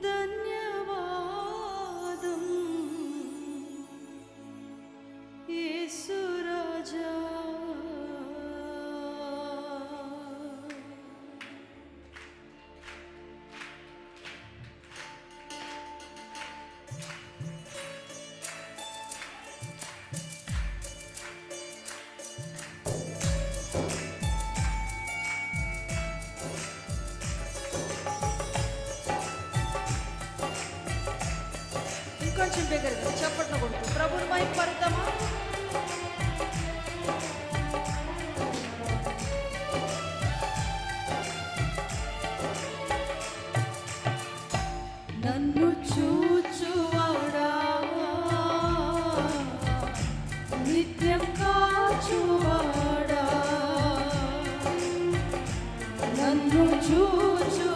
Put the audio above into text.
的年 కొంచెం బిగ్గరగా చప్పట్లు కొడుతూ ప్రభుని మహిమపడతామా నన్ను చూచువాడా? నిత్యం కాచువాడా? నన్ను చూచువాడా